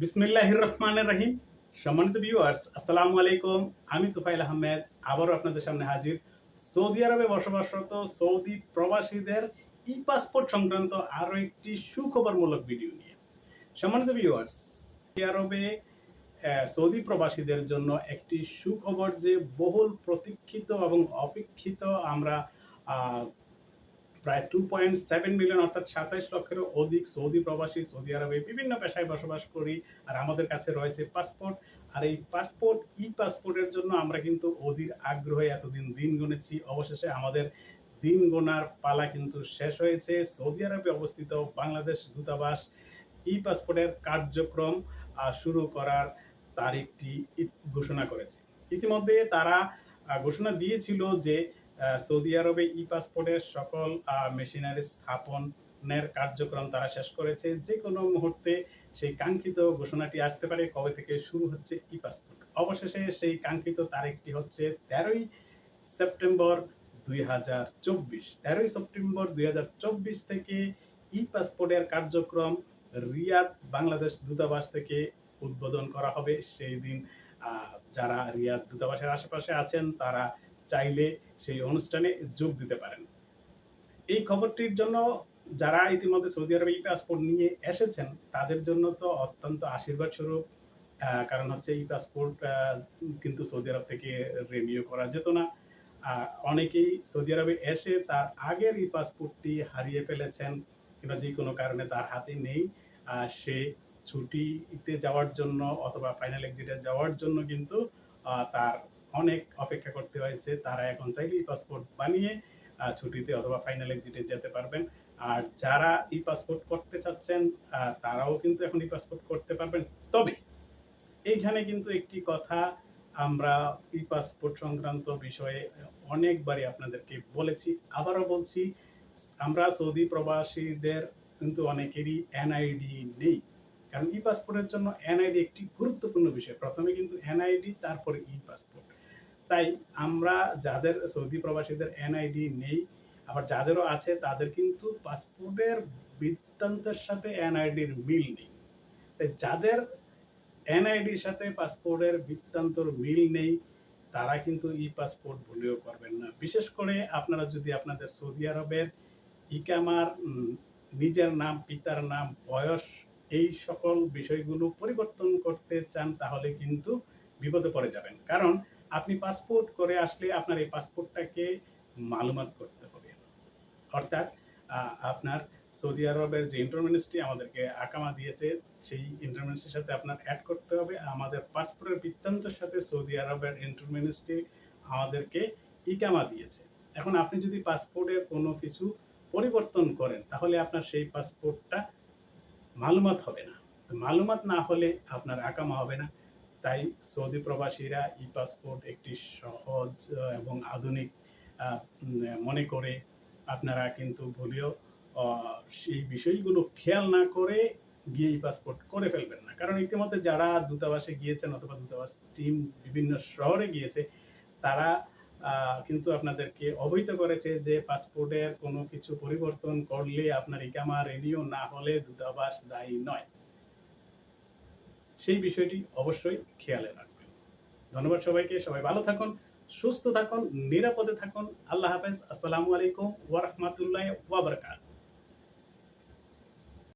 বিসমিল্লাহির রহমানির রহিম সম্মানিত ভিউয়ার্স আসসালামু আলাইকুম। আমি তুফাইল আহমেদ, আবারও আপনাদের সামনে হাজির। সৌদি আরবে বসবাসরত সৌদি প্রবাসীদের ই পাসপোর্ট সংক্রান্ত আরও একটি সুখবরমূলক ভিডিও নিয়ে। সম্মানিত ভিউয়ার্স সৌদি আরবে সৌদি প্রবাসীদের জন্য একটি সুখবর যে বহুল প্রতীক্ষিত এবং অপেক্ষিত আমরা প্রায় টু পয়েন্ট সেভেন মিলিয়ন অর্থাৎ সাতাইশ লক্ষেরও অধিক সৌদি প্রবাসী সৌদি আরবে বিভিন্ন পেশায় বসবাস করি। আর আমাদের কাছে রয়েছে পাসপোর্ট আর এই পাসপোর্ট ই পাসপোর্টের জন্য আমরা কিন্তু অধীর আগ্রহে এতদিন দিন গুনেছি। অবশেষে আমাদের দিন গোনার পালা কিন্তু শেষ হয়েছে। সৌদি আরবে অবস্থিত বাংলাদেশ দূতাবাস ই পাসপোর্টের কার্যক্রম শুরু করার তারিখটি ঘোষণা করেছে। ইতিমধ্যে তারা ঘোষণা দিয়েছিল যে সৌদি আরবে ই পাসপোর্টের সকল মেশিনারি স্থাপনের কার্যক্রম তারা শেষ করেছে। যে কোনো মুহূর্তে সেই কাঙ্ক্ষিত ঘোষণাটি আসতে পারে। কবে থেকে শুরু হচ্ছে ই পাসপোর্ট অবশেষে সেই কাঙ্ক্ষিত তারিখটি হচ্ছে তেরোই সেপ্টেম্বর দুই হাজার চব্বিশ। তেরোই সেপ্টেম্বর দুই হাজার চব্বিশ থেকে ই পাসপোর্টের কার্যক্রম রিয়াদ বাংলাদেশ দূতাবাস থেকে উদ্বোধন করা হবে। সেই দিন যারা রিয়াদ দূতাবাসের আশেপাশে আছেন, তারা চাইলে সেই অনুষ্ঠানে যোগ দিতে পারেন। এই খবরটির জন্য যারা ইতিমধ্যে সৌদি আরবে ই পাসপোর্ট নিয়ে এসেছেন তাদের জন্য তো অত্যন্ত আশীর্বাদ স্বরূপ। কারণ হচ্ছে ই পাসপোর্ট কিন্তু সৌদি আরব থেকে রিনিউ করা যেত না। অনেকেই সৌদি আরবে এসে তার আগের ই পাসপোর্টটি হারিয়ে ফেলেছেন কিংবা যে কোনো কারণে তার হাতে নেই। আহ, সে ছুটিতে যাওয়ার জন্য অথবা ফাইনাল এক্সিটে যাওয়ার জন্য কিন্তু তার অনেক অপেক্ষা করতে হয়েছে। তারা এখন চাইলেই পাসপোর্ট বানিয়ে ছুটিতে অথবা ফাইনাল এক্সিটে যেতে পারবেন। আর যারা ই পাসপোর্ট করতে চাচ্ছেন তারাও কিন্তু এখন ই পাসপোর্ট করতে পারবেন। তবে এইখানে কিন্তু একটি কথা আমরা ই পাসপোর্ট সংক্রান্ত বিষয়ে অনেকবারই আপনাদেরকে বলেছি, আবারও বলছি, আমরা সৌদি প্রবাসীদের কিন্তু অনেকেরই এনআইডি নেই। কারণ ই পাসপোর্টের জন্য এনআইডি একটি গুরুত্বপূর্ণ বিষয়। প্রথমে কিন্তু এনআইডি তারপরে ই পাসপোর্ট তাই আমরা যাদের সৌদি প্রবাসীদের এনআইডি নেই, আবার যাদেরও আছে তাদের কিন্তু পাসপোর্টের বৃত্তান্তের সাথে এনআইডির মিল নেই। তাই যাদের এনআইডির সাথে পাসপোর্টের বৃত্তান্তর মিল নেই, তারা কিন্তু ই পাসপোর্ট ভুলেও করবেন না। বিশেষ করে আপনারা যদি আপনাদের সৌদি আরবের ইকামার নিজের নাম, পিতার নাম, বয়স, এই সকল বিষয়গুলো পরিবর্তন করতে চান তাহলে কিন্তু বিপদে পড়ে যাবেন। কারণ আপনি পাসপোর্ট করে আসলে আপনার এই পাসপোর্টটাকে মালুমাত করতে হবে। অর্থাৎ আপনার সৌদি আরবের যে ইন্টারমিনিস্ট্রি আমাদেরকে আকামা দিয়েছে, সেই ইন্টারমিনিস্ট্রির সাথে আপনার অ্যাড করতে হবে। আমাদের পাসপোর্টের বৃত্তান্তের সাথে সৌদি আরবের ইন্টারমিনিস্ট্রি আমাদেরকে ইকামা দিয়েছে। এখন আপনি যদি পাসপোর্টের কোনো কিছু পরিবর্তন করেন, তাহলে আপনার সেই পাসপোর্টটা মালুমাত হবে না। তো মালুমাত না হলে আপনার আকামা হবে না। তাই সৌদি প্রবাসীরা ই পাসপোর্ট একটি সহজ এবং আধুনিক মনে করে আপনারা কিন্তু ভুলেও সেই বিষয়গুলো খেয়াল না করে গিয়ে ই পাসপোর্ট করে ফেলবেন না। কারণ ইতিমধ্যে যারা দূতাবাসে গিয়েছেন অথবা দূতাবাস টিম বিভিন্ন শহরে গিয়েছে, তারা কিন্তু আপনাদেরকে অবহিত করেছে যে পাসপোর্টের কোনো কিছু পরিবর্তন করলে আপনার ইকামা রেনিও না হলে দূতাবাস দায়ী নয়। সেই বিষয়টি অবশ্যই খেয়ালে রাখবেন। ধন্যবাদ সবাইকে, সবাই ভালো থাকুন, সুস্থ থাকুন, নিরাপদে থাকুন। আল্লাহ হাফেজ, আসসালামু আলাইকুম ওয়ারহমাতুল্লাহ ওয়াবরকাত